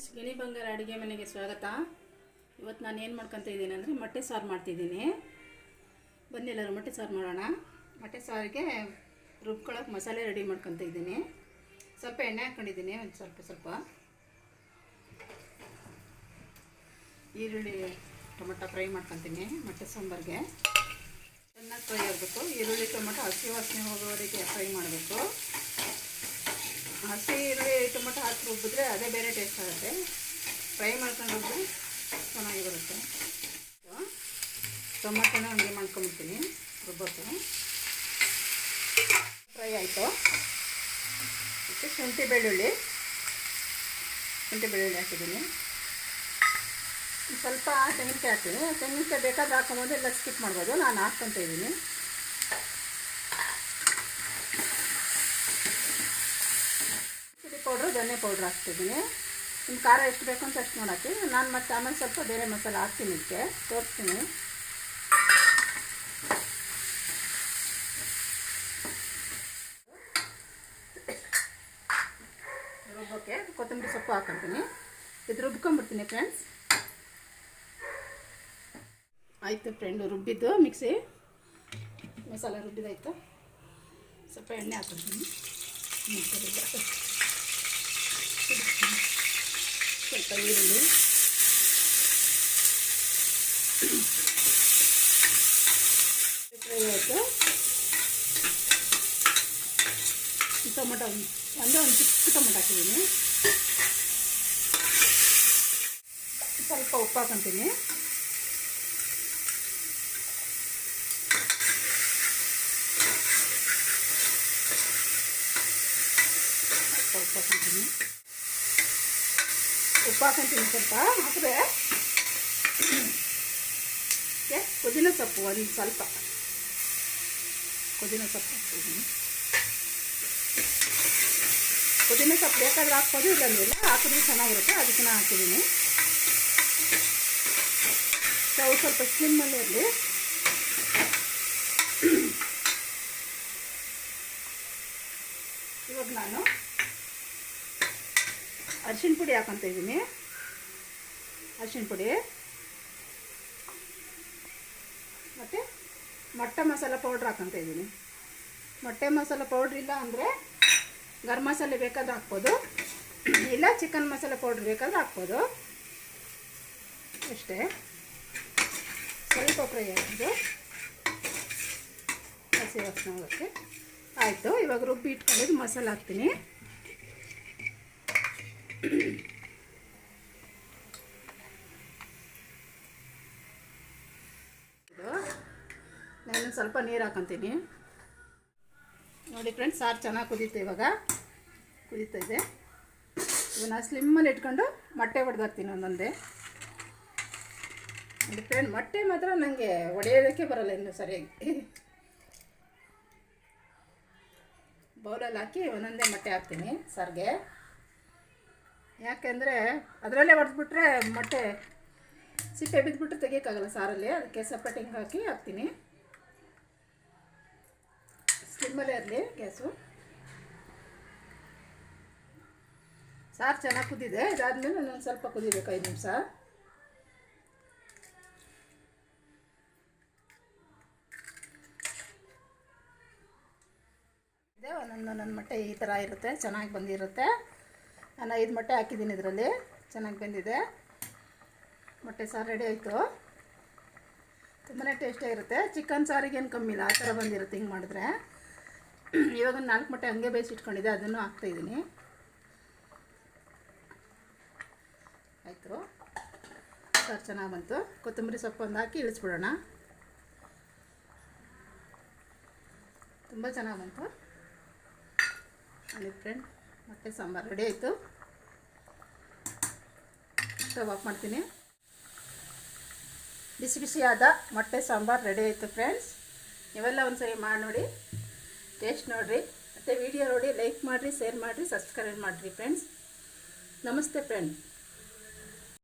Friends ಗಿಣಿ ಬಂಗಾರ ಅಡುಗೆ ಮನೆಗೆ ಸ್ವಾಗತ. ಇವತ್ತು ನಾನು ಏನು ಮಾಡ್ಕೊತ ಇದ್ದೀನಿ ಅಂದರೆ ಮೊಟ್ಟೆ ಸಾರು ಮಾಡ್ತಿದ್ದೀನಿ. ಬನ್ನಿ ಎಲ್ಲರೂ, ಮೊಟ್ಟೆ ಸಾರು ಮಾಡೋಣ. ಮೊಟ್ಟೆ ಸಾರಿಗೆ ರುಬ್ಕೊಳ್ಳೋಕೆ ಮಸಾಲೆ ರೆಡಿ ಮಾಡ್ಕೊತ ಇದ್ದೀನಿ. ಸ್ವಲ್ಪ ಎಣ್ಣೆ ಹಾಕ್ಕೊಂಡಿದ್ದೀನಿ ಒಂದು ಸ್ವಲ್ಪ ಸ್ವಲ್ಪ. ಈರುಳ್ಳಿ ಟೊಮೊಟೊ ಫ್ರೈ ಮಾಡ್ಕೊತೀನಿ, ಮೊಟ್ಟೆ ಸಾಂಬಾರಿಗೆ. ಚೆನ್ನಾಗಿ ಫ್ರೈ ಆಗಬೇಕು. ಈರುಳ್ಳಿ ಟೊಮೊಟೊ ಹಸಿ ವಾಸನೆ ಹೋಗೋವರೆಗೆ ಫ್ರೈ ಮಾಡಬೇಕು. ಹಸಿ ಈರುಳ್ಳಿ, ಟೊಮೊಟೊ ಹಾಕಿ ರುಬ್ಬಿದ್ರೆ ಅದೇ ಬೇರೆ ಟೇಸ್ಟ್ ಆಗುತ್ತೆ. ಫ್ರೈ ಮಾಡ್ಕೊಂಡು ರುಬ್ಬಿದ್ರೆ ಚೆನ್ನಾಗಿ ಬರುತ್ತೆ. ಟೊಮೊಟೊನ ಹಂಗೆ ಮಾಡ್ಕೊಂಬಿಡ್ತೀನಿ ರುಬ್ಬೋಕೆ ಫ್ರೈ ಆಯಿತು. ಮತ್ತು ಶುಂಠಿ ಬೆಳ್ಳುಳ್ಳಿ. ಶುಂಠಿ ಬೆಳ್ಳುಳ್ಳಿ ಹಾಕಿದ್ದೀನಿ. ಸ್ವಲ್ಪ ತೆಂಗಿನಕಾಯಿ ಹಾಕ್ತೀನಿ. ತೆಂಗಿನಕಾಯಿ ಬೇಕಾದ್ರೆ ಹಾಕೊಬೋದು ಎಲ್ಲ ಸ್ಕಿಪ್ ಮಾಡ್ಬೋದು. ನಾನು ಹಾಕ್ಕೊತ ಇದ್ದೀನಿ. ಪೌಡ್ರು ಧನ್ಯ ಪೌಡ್ರ್ ಹಾಕ್ತಿದ್ದೀನಿ. ನಿಮ್ಮ ಖಾರ ಎಷ್ಟು ಬೇಕು ಅಂತ ಅಷ್ಟು ನೋಡಾಕಿ. ನಾನು ಮತ್ತೆ ಆಮೇಲೆ ಸ್ವಲ್ಪ ಬೇರೆ ಮಸಾಲೆ ಹಾಕ್ತೀನಿ ಇದಕ್ಕೆ ತೋರಿಸ್ತೀನಿ. ರುಬ್ಬೋಕ್ಕೆ ಕೊತ್ತಂಬರಿ ಸೊಪ್ಪು ಹಾಕೊಂತೀನಿ. ಇದು ರುಬ್ಕೊಂಬಿಡ್ತೀನಿ ಫ್ರೆಂಡ್ಸ್ ಆಯಿತು ಫ್ರೆಂಡು ರುಬ್ಬಿದ್ದು ಮಿಕ್ಸಿ ಮಸಾಲೆ ರುಬ್ಬಿದಾಯಿತು? ಸ್ವಲ್ಪ ಎಣ್ಣೆ ಹಾಕ್ಕೊತೀನಿ ಸ್ವಲ್ಪ ಈರುಳ್ಳಿ ಫ್ರೈ ಆಯಿತು ಟೊಮೊಟೊ ಒಂದೇ ಒಂದು ಚಿಕ್ಕ ಟೊಮೊಟೊ ಹಾಕಿದ್ದೀನಿ ಸ್ವಲ್ಪ ಉಪ್ಪು ಹಾಕೊಂತೀನಿ ಉಪ್ಪು ಹಾಕೊಂತೀನಿ ಉಪ್ಪು ಹಾಕೊಂತೀನಿ ಸ್ವಲ್ಪ ಹಾಕಿದ್ರೆ ಪುದೀನ ಸೊಪ್ಪು ಒಂದು ಸ್ವಲ್ಪ. ಪುದೀನ ಸೊಪ್ಪು ಹಾಕ್ತಿದ್ದೀನಿ ಪುದೀನ ಸೊಪ್ಪು ಬೇಕಾದ್ರೆ ಹಾಕ್ಬೋದು ಇಲ್ಲಂದಿಲ್ಲ ಹಾಕಿದ್ರೆ ಚೆನ್ನಾಗಿರುತ್ತೆ. ಅದಕ್ಕೆ ನಾನು ಹಾಕಿದ್ದೀನಿ. ಸ್ಟವ್ ಸ್ವಲ್ಪ ಸ್ಲಿಮ್ಮಲ್ಲಿ ಇರಲಿ. ಇವಾಗ ನಾನು ಅರಿಶಿಣ ಪುಡಿ ಹಾಕೊತ ಇದ್ದೀನಿ. ಅರ್ಶಿನ ಪುಡಿ. ಮತ್ತು ಮೊಟ್ಟೆ ಮಸಾಲ ಪೌಡ್ರ್ ಹಾಕೊತ ಇದ್ದೀನಿ. ಮೊಟ್ಟೆ ಮಸಾಲ ಪೌಡ್ರ್ ಇಲ್ಲ ಅಂದರೆ ಗರಂ ಮಸಾಲೆ ಬೇಕಾದ್ರೆ ಹಾಕ್ಬೋದು. ಇಲ್ಲ ಚಿಕನ್ ಮಸಾಲೆ ಪೌಡ್ರ್ ಬೇಕಾದ್ರೆ ಹಾಕ್ಬೋದು. ಅಷ್ಟೇ. ಸ್ವಲ್ಪ ಫ್ರೈ ಆಗಿದ್ದು ಹಸಿ ವಾಸನೆ ಆಯಿತು. ಇವಾಗ ರುಬ್ಬಿ ಇಟ್ಕೊಂಡಿದ್ದು ಮಸಾಲೆ ಹಾಕ್ತೀನಿ. ನಾನು ಸ್ವಲ್ಪ ನೀರು ಹಾಕೊತೀನಿ. ನೋಡಿ ಫ್ರೆಂಡ್ಸ್ ಸಾರು ಚೆನ್ನಾಗಿ ಕುದೀತೆ ಇವಾಗ. ಕುದೀತಾ ಇದೆ. ಇವನ್ನ ಸ್ಲಿಮ್ಮಲ್ಲಿ ಇಟ್ಕೊಂಡು ಮೊಟ್ಟೆ ಹೊಡೆದಾಕ್ತೀನಿ ಒಂದೊಂದೇ. ನೋಡಿ ಫ್ರೆಂಡ್ ಮೊಟ್ಟೆ ಮಾತ್ರ ನನಗೆ ಒಡೆಯೋದಕ್ಕೆ ಬರಲ್ಲ ಇನ್ನು ಸರಿಯಾಗಿ. ಬೌಲಲ್ಲಿ ಹಾಕಿ ಒಂದೊಂದೇ ಮೊಟ್ಟೆ ಹಾಕ್ತೀನಿ ಸಾರಿಗೆ. ಯಾಕೆಂದರೆ ಅದರಲ್ಲೇ ಹೊಡೆದ್ಬಿಟ್ರೆ ಮೊಟ್ಟೆ ಸಿಪ್ಪೆ ಬಿದ್ದುಬಿಟ್ಟು ತೆಗಿಯೋಕ್ಕಾಗಲ್ಲ ಸಾರಲ್ಲಿ. ಅದಕ್ಕೆ ಸಪ್ರೇಟಿಂಗ್ ಹಾಕಿ ಹಾಕ್ತೀನಿ. ಸ್ಲಿಮ್ಮಲ್ಲೇ ಇರಲಿ ಗ್ಯಾಸು. ಸಾರು ಚೆನ್ನಾಗಿ ಕುದಿದೆ. ಇದಾದಮೇಲೆ ನಾನು ಸ್ವಲ್ಪ ಕುದಿಬೇಕು, ಐದು ನಿಮಿಷ. ಒಂದೊಂದು ಒಂದೊಂದು ಮೊಟ್ಟೆ ಈ ಥರ ಇರುತ್ತೆ, ಚೆನ್ನಾಗಿ ಬಂದಿರುತ್ತೆ. ನಾನು ಐದು ಮೊಟ್ಟೆ ಹಾಕಿದ್ದೀನಿ ಇದರಲ್ಲಿ. ಚೆನ್ನಾಗಿ ಬಂದಿದೆ. ಮೊಟ್ಟೆ ಸಾರು ರೆಡಿ ಆಯಿತು. ತುಂಬಾ ಟೇಸ್ಟಿಯಾಗಿರುತ್ತೆ ಚಿಕನ್ ಸಾರಿಗೇನು ಕಮ್ಮಿ ಇಲ್ಲ. ಆ ಥರ ಬಂದಿರುತ್ತೆ ಹಿಂಗೆ ಮಾಡಿದ್ರೆ. ಇವಾಗ ನಾಲ್ಕು ಮೊಟ್ಟೆ ಹಂಗೆ ಬೇಯಿಸಿಟ್ಕೊಂಡಿದ್ದೆ ಅದನ್ನು ಹಾಕ್ತಾಯಿದ್ದೀನಿ ಆಯಿತು. ಸಾರು ಚೆನ್ನಾಗಿ ಬಂತು. ಕೊತ್ತಂಬರಿ ಸೊಪ್ಪು ಒಂದು ಹಾಕಿ ಇಳಿಸ್ಬಿಡೋಣ. ತುಂಬ ಚೆನ್ನಾಗಿ ಬಂತು. ಅಲ್ಲಿ ಫ್ರೆಂಡ್ ಮೊಟ್ಟೆ ಸಾಂಬಾರು ರೆಡಿ ಆಯಿತು. ಸ್ಟವ್ ಆಫ್ ಮಾಡ್ತೀನಿ. ಬಿಸಿ ಬಿಸಿಯಾದ ಮೊಟ್ಟೆ, ಸಾಂಬಾರು ರೆಡಿ ಆಯಿತು ಫ್ರೆಂಡ್ಸ್ ನೀವೆಲ್ಲ ಒಂದು ಸರಿ ಮಾಡಿ ನೋಡಿ ಟೇಸ್ಟ್ ನೋಡಿರಿ. ಮತ್ತು ವಿಡಿಯೋ ನೋಡಿ ಲೈಕ್ ಮಾಡಿರಿ ಶೇರ್ ಮಾಡಿರಿ ಸಬ್ಸ್ಕ್ರೈಬ್ ಮಾಡಿರಿ ಫ್ರೆಂಡ್ಸ್ ನಮಸ್ತೆ ಫ್ರೆಂಡ್